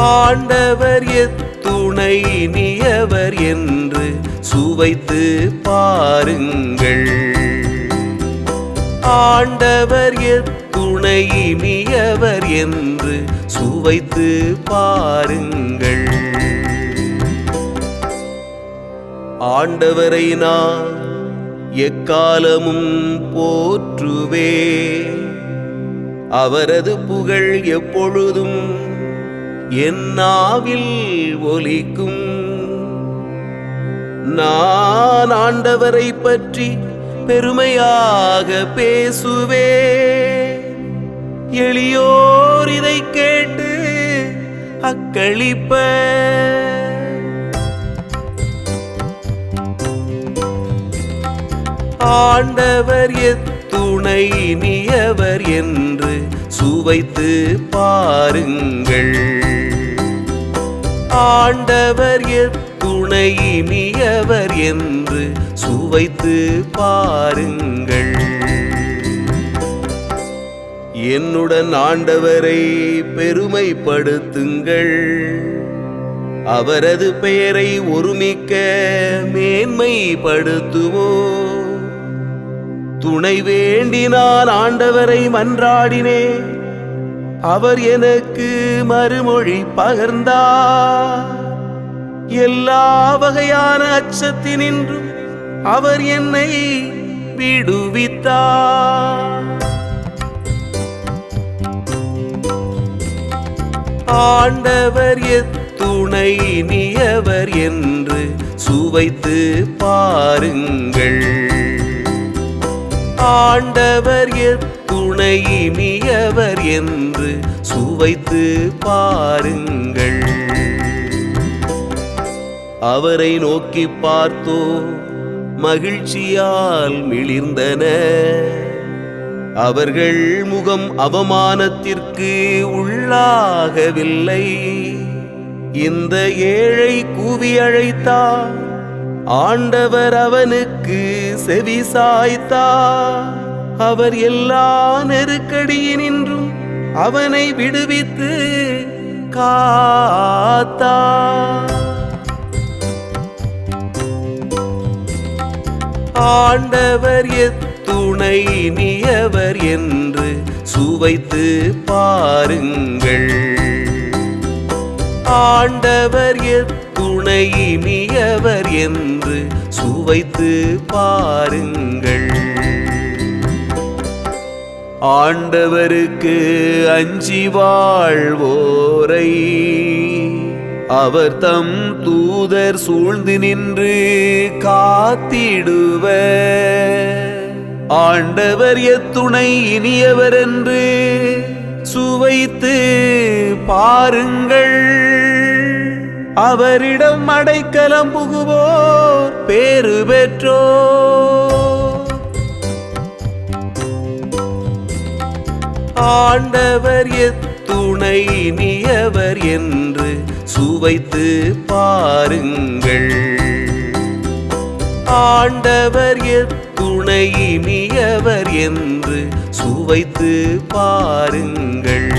ஆண்டவர் எத்துணை நியவர் என்று சுவைத்து பாருங்கள். ஆண்டவர் எத்துணை நியவர் என்று சுவைத்து பாருங்கள். ஆண்டவரை நான் எக்காலமும் போற்றுவே அவரது புகழ் எப்பொழுதும் என் நாவில் ஒலிக்கும். நான் ஆண்டவரை பற்றி பெருமையாக பேசுவே. எளியோர் இதை கேட்டு அக்களிப்ப. ஆண்டவர் எத்துணை நியவர் என்று சுவைத்து பாருங்கள். ஆண்டவர் எத்துணை இனியவர் என்று சுவைத்து பாருங்கள். என்னுடன் ஆண்டவரை பெருமைப்படுத்துங்கள். அவரது பெயரை ஒருமிக்க மேன்மைப்படுத்துவோ. துணை வேண்டி நான் ஆண்டவரை மன்றாடினேன் அவர் எனக்கு மறுமொழி பகர்ந்தார். எல்லா வகையான அச்சத்தினின்றும் அவர் என்னை விடுவித்தார். ஆண்டவர் எத்துணை நியவர் என்று சுவைத்து பாருங்கள். ஆண்டவர் துணை இனியவர் என்று சுவைத்து பாருங்கள். அவரை நோக்கி பார்த்தோ மகிழ்ச்சியால் மிளிர்ந்தன. அவர்கள் முகம் அவமானத்திற்கு உள்ளாகவில்லை. இந்த ஏழை கூவி அழைத்தார். ஆண்டவர் அவனுக்கு செவி சாய்த்தார். அவர் எல்லா நெருக்கடியினின்றும் அவனை விடுவித்து காத்தா. ஆண்டவர் எத்துணை நியவர் என்று சுவைத்து பாருங்கள். ஆண்டவர் எத்துணை நியவர் என்று சுவைத்து பாருங்கள். ஆண்டவருக்கு அஞ்சி வாழ்வோரை. அவர் தம் தூதர் சூழ்ந்து நின்று காத்திடுவ ஆண்டவர் எத்துணை இனியவர் என்று சுவைத்து பாருங்கள். அவரிடம் அடைக்கலம் புகுவோர் பேறு பெற்றோர். ஆண்டவர் எத்துணை நியவர் என்று சுவைத்து பாருங்கள். ஆண்டவர் எத்துணை நியவர் என்று சுவைத்து பாருங்கள்.